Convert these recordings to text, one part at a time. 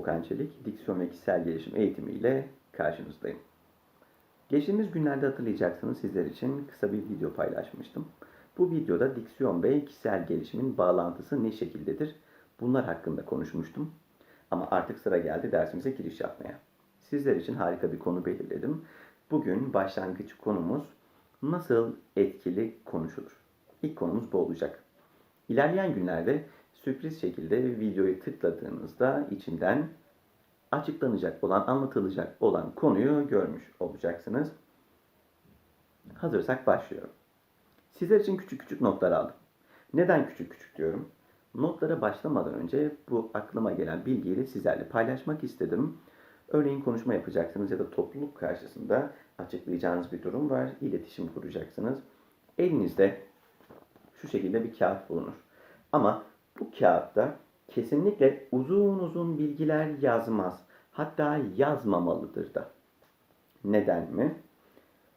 Volkan Çelik, kişisel gelişim eğitimiyle karşınızdayım. Geçtiğimiz günlerde hatırlayacaksınız sizler için kısa bir video paylaşmıştım. Bu videoda diksiyon ve kişisel gelişimin bağlantısı ne şekildedir? Bunlar hakkında konuşmuştum. Ama artık sıra geldi dersimize giriş yapmaya. Sizler için harika bir konu belirledim. Bugün başlangıç konumuz nasıl etkili konuşulur? İlk konumuz bu olacak. İlerleyen günlerde sürpriz şekilde videoyu tıkladığınızda içinden açıklanacak olan, anlatılacak olan konuyu görmüş olacaksınız. Hazırsak başlıyorum. Sizler için küçük küçük notlar aldım. Neden küçük küçük diyorum? Notlara başlamadan önce bu aklıma gelen bilgiyi sizlerle paylaşmak istedim. Örneğin konuşma yapacaksınız ya da topluluk karşısında açıklayacağınız bir durum var. İletişim kuracaksınız. Elinizde şu şekilde bir kağıt bulunur. Ama bu kağıtta kesinlikle uzun uzun bilgiler yazmaz. Hatta yazmamalıdır da. Neden mi?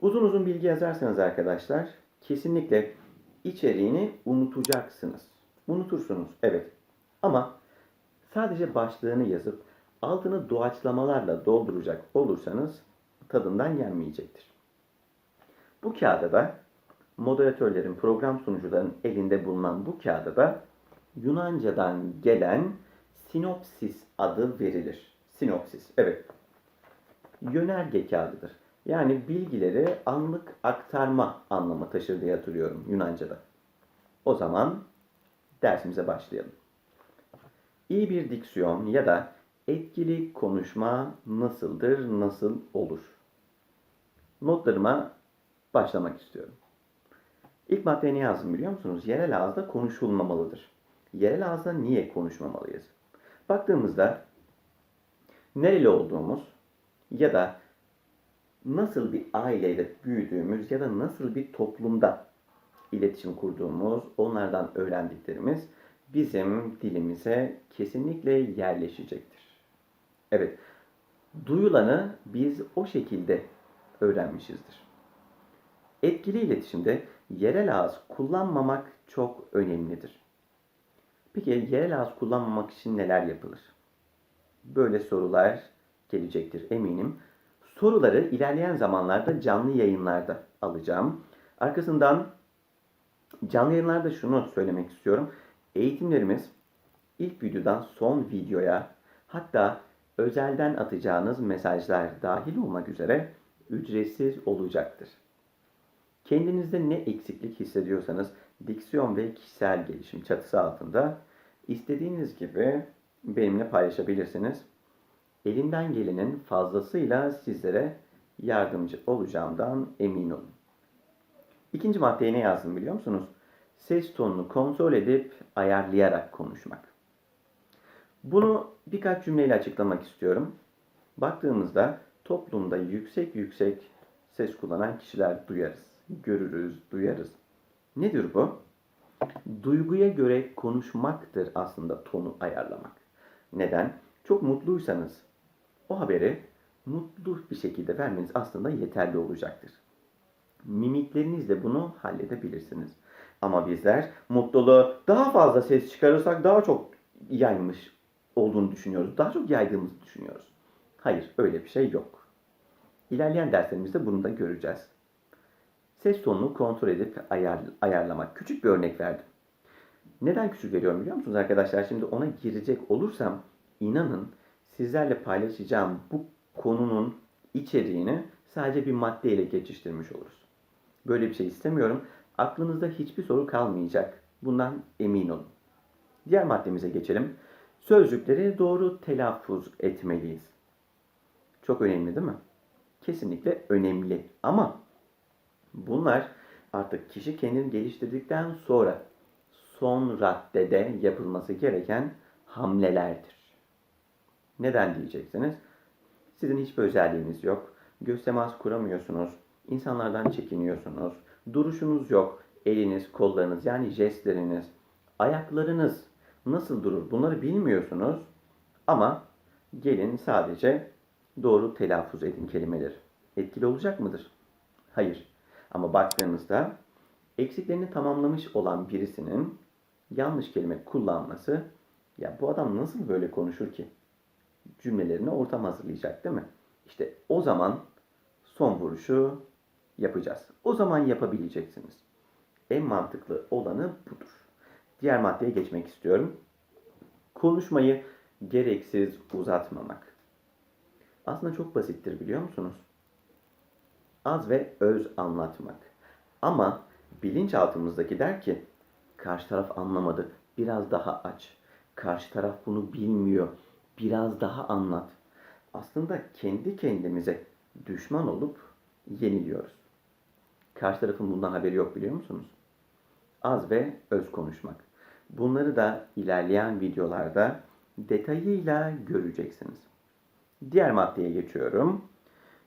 Uzun uzun bilgi yazarsanız arkadaşlar kesinlikle içeriğini unutacaksınız. Unutursunuz evet. Ama sadece başlığını yazıp altını doğaçlamalarla dolduracak olursanız tadından yenmeyecektir. Bu kağıda da moderatörlerin, program sunucuların elinde bulunan bu kağıda da Yunanca'dan gelen sinopsis adı verilir. Sinopsis, evet. Yönerge kağıdıdır. Yani bilgileri anlık aktarma anlamı taşır diye hatırlıyorum Yunanca'da. O zaman dersimize başlayalım. İyi bir diksiyon ya da etkili konuşma nasıldır, nasıl olur? Notlarıma başlamak istiyorum. İlk maddeye ne yazdım biliyor musunuz? Yerel ağızda konuşulmamalıdır. Yerel ağızda niye konuşmamalıyız? Baktığımızda nereli olduğumuz ya da nasıl bir aileyle büyüdüğümüz ya da nasıl bir toplumda iletişim kurduğumuz, onlardan öğrendiklerimiz bizim dilimize kesinlikle yerleşecektir. Evet, duyulanı biz o şekilde öğrenmişizdir. Etkili iletişimde yerel ağız kullanmamak çok önemlidir. Peki yerel ağız kullanmamak için neler yapılır? Böyle sorular gelecektir eminim. Soruları ilerleyen zamanlarda canlı yayınlarda alacağım. Arkasından canlı yayınlarda şunu söylemek istiyorum. Eğitimlerimiz ilk videodan son videoya hatta özelden atacağınız mesajlar dahil olmak üzere ücretsiz olacaktır. Kendinizde ne eksiklik hissediyorsanız diksiyon ve kişisel gelişim çatısı altında istediğiniz gibi benimle paylaşabilirsiniz. Elimden gelenin fazlasıyla sizlere yardımcı olacağımdan emin olun. İkinci maddeye ne yazdım biliyor musunuz? Ses tonunu kontrol edip ayarlayarak konuşmak. Bunu birkaç cümleyle açıklamak istiyorum. Baktığımızda toplumda yüksek yüksek ses kullanan kişiler duyarız, görürüz, duyarız. Nedir bu? Duyguya göre konuşmaktır aslında tonu ayarlamak. Neden? Çok mutluysanız o haberi mutlu bir şekilde vermeniz aslında yeterli olacaktır. Mimiklerinizle bunu halledebilirsiniz. Ama bizler mutluluğu daha fazla ses çıkarırsak daha çok yaymış olduğunu düşünüyoruz. Daha çok yaydığımızı düşünüyoruz. Hayır, öyle bir şey yok. İlerleyen derslerimizde bunu da göreceğiz. Ses tonunu kontrol edip ayar, ayarlamak. Küçük bir örnek verdim. Neden küçük veriyorum biliyor musunuz arkadaşlar? Şimdi ona girecek olursam inanın sizlerle paylaşacağım bu konunun içeriğini sadece bir maddeyle geçiştirmiş oluruz. Böyle bir şey istemiyorum. Aklınızda hiçbir soru kalmayacak. Bundan emin olun. Diğer maddemize geçelim. Sözcükleri doğru telaffuz etmeliyiz. Çok önemli değil mi? Kesinlikle önemli. Ama bunlar artık kişi kendini geliştirdikten sonra son raddede yapılması gereken hamlelerdir. Neden diyeceksiniz? Sizin hiçbir özelliğiniz yok. Göz temas kuramıyorsunuz. İnsanlardan çekiniyorsunuz. Duruşunuz yok. Eliniz, kollarınız yani jestleriniz, ayaklarınız nasıl durur bunları bilmiyorsunuz. Ama gelin sadece doğru telaffuz edin kelimeleri. Etkili olacak mıdır? Hayır. Ama baktığınızda eksiklerini tamamlamış olan birisinin yanlış kelime kullanması ya bu adam nasıl böyle konuşur ki cümlelerine ortam hazırlayacak değil mi? İşte o zaman son vuruşu yapacağız. O zaman yapabileceksiniz. En mantıklı olanı budur. Diğer maddeye geçmek istiyorum. Konuşmayı gereksiz uzatmamak. Aslında çok basittir biliyor musunuz? Az ve öz anlatmak. Ama bilinçaltımızdaki der ki karşı taraf anlamadı. Biraz daha aç. Karşı taraf bunu bilmiyor. Biraz daha anlat. Aslında kendi kendimize düşman olup yeniliyoruz. Karşı tarafın bundan haberi yok biliyor musunuz? Az ve öz konuşmak. Bunları da ilerleyen videolarda detayıyla göreceksiniz. Diğer maddeye geçiyorum.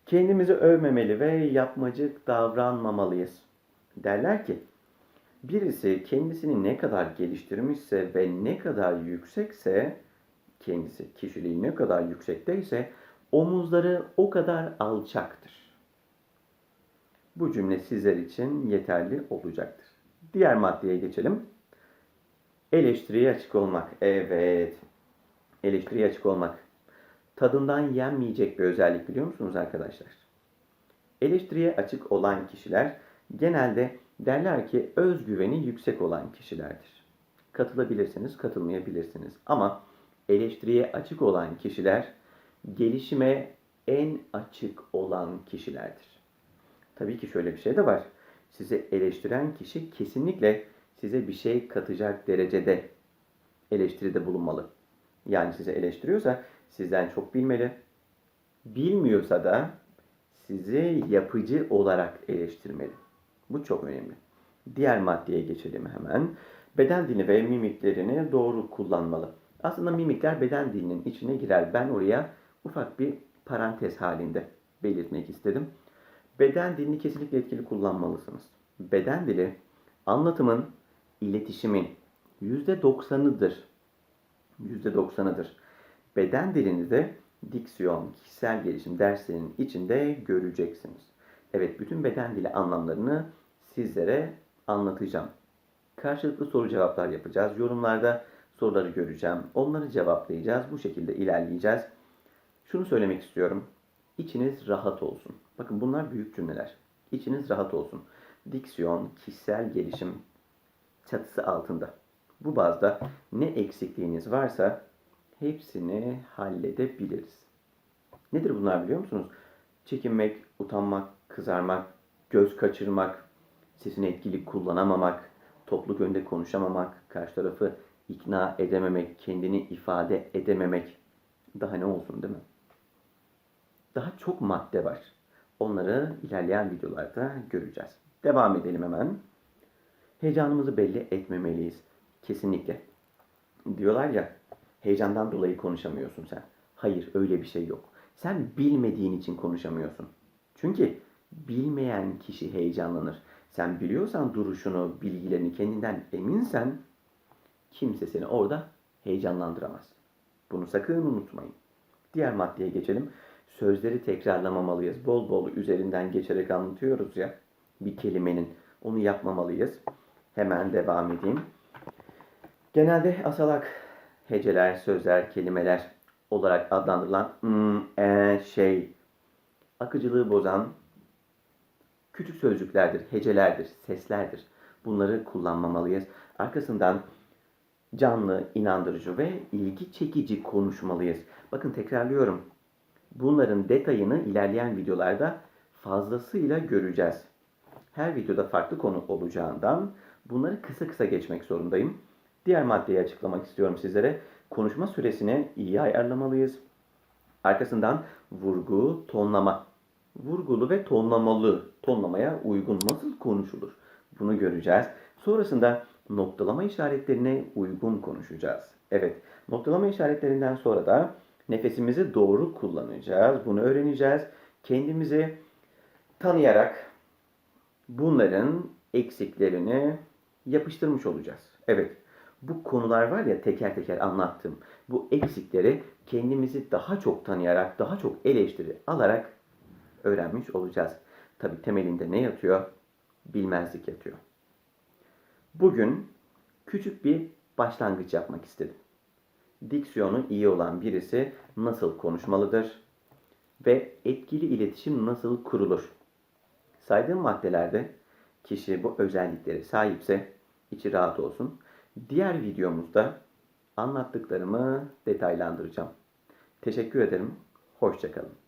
Kendimizi övmemeli ve yapmacık davranmamalıyız. Derler ki birisi kendisini ne kadar geliştirmişse ve ne kadar yüksekse kendisi kişiliği ne kadar yüksekteyse omuzları o kadar alçaktır. Bu cümle sizler için yeterli olacaktır. Diğer maddeye geçelim. Eleştiriye açık olmak. Evet. Eleştiriye açık olmak. Tadından yenmeyecek bir özellik biliyor musunuz arkadaşlar? Eleştiriye açık olan kişiler genelde derler ki özgüveni yüksek olan kişilerdir. Katılabilirsiniz, katılmayabilirsiniz. Ama eleştiriye açık olan kişiler gelişime en açık olan kişilerdir. Tabii ki şöyle bir şey de var. Sizi eleştiren kişi kesinlikle size bir şey katacak derecede eleştiride bulunmalı. Yani sizi eleştiriyorsa sizden çok bilmeli. Bilmiyorsa da sizi yapıcı olarak eleştirmeli. Bu çok önemli. Diğer maddeye geçelim hemen. Beden dili ve mimiklerini doğru kullanmalı. Aslında mimikler beden dilinin içine girer. Ben oraya ufak bir parantez halinde belirtmek istedim. Beden dilini kesinlikle etkili kullanmalısınız. Beden dili anlatımın, iletişimin %90'ıdır. %90'ıdır. Beden dilini de diksiyon, kişisel gelişim derslerinin içinde göreceksiniz. Evet, bütün beden dili anlamlarını sizlere anlatacağım. Karşılıklı soru cevaplar yapacağız. Yorumlarda soruları göreceğim. Onları cevaplayacağız. Bu şekilde ilerleyeceğiz. Şunu söylemek istiyorum. İçiniz rahat olsun. Bakın bunlar büyük cümleler. İçiniz rahat olsun. Diksiyon, kişisel gelişim çatısı altında. Bu bazda ne eksikliğiniz varsa hepsini halledebiliriz. Nedir bunlar biliyor musunuz? Çekinmek, utanmak, kızarmak, göz kaçırmak, sesini etkili kullanamamak, topluluk önünde konuşamamak, karşı tarafı ikna edememek, kendini ifade edememek. Daha ne olsun değil mi? Daha çok madde var. Onları ilerleyen videolarda göreceğiz. Devam edelim hemen. Heyecanımızı belli etmemeliyiz. Kesinlikle. Diyorlar ya, heyecandan dolayı konuşamıyorsun sen. Hayır, öyle bir şey yok. Sen bilmediğin için konuşamıyorsun. Çünkü bilmeyen kişi heyecanlanır. Sen biliyorsan duruşunu, bilgilerini kendinden eminsen kimse seni orada heyecanlandıramaz. Bunu sakın unutmayın. Diğer maddeye geçelim. Sözleri tekrarlamamalıyız. Bol bol üzerinden geçerek anlatıyoruz ya bir kelimenin. Onu yapmamalıyız. Hemen devam edeyim. Genelde asalak heceler, sözler, kelimeler olarak adlandırılan mm, e, şey, akıcılığı bozan küçük sözcüklerdir, hecelerdir, seslerdir. Bunları kullanmamalıyız. Arkasından canlı, inandırıcı ve ilgi çekici konuşmalıyız. Bakın tekrarlıyorum. Bunların detayını ilerleyen videolarda fazlasıyla göreceğiz. Her videoda farklı konu olacağından bunları kısa kısa geçmek zorundayım. Diğer maddeyi açıklamak istiyorum sizlere. Konuşma süresini iyi ayarlamalıyız. Arkasından vurgu, tonlama. Vurgulu ve tonlamalı, tonlamaya uygun nasıl konuşulur? Bunu göreceğiz. Sonrasında noktalama işaretlerine uygun konuşacağız. Evet, noktalama işaretlerinden sonra da nefesimizi doğru kullanacağız. Bunu öğreneceğiz. Kendimizi tanıyarak bunların eksiklerini yapıştırmış olacağız. Evet, bu konular var ya teker teker anlattım. Bu eksikleri kendimizi daha çok tanıyarak, daha çok eleştiri alarak öğrenmiş olacağız. Tabi temelinde ne yatıyor? Bilmezlik yatıyor. Bugün küçük bir başlangıç yapmak istedim. diksiyonu iyi olan birisi nasıl konuşmalıdır ve etkili iletişim nasıl kurulur? Saydığım maddelerde kişi bu özelliklere sahipse içi rahat olsun. Diğer videomuzda anlattıklarımı detaylandıracağım. Teşekkür ederim. Hoşçakalın.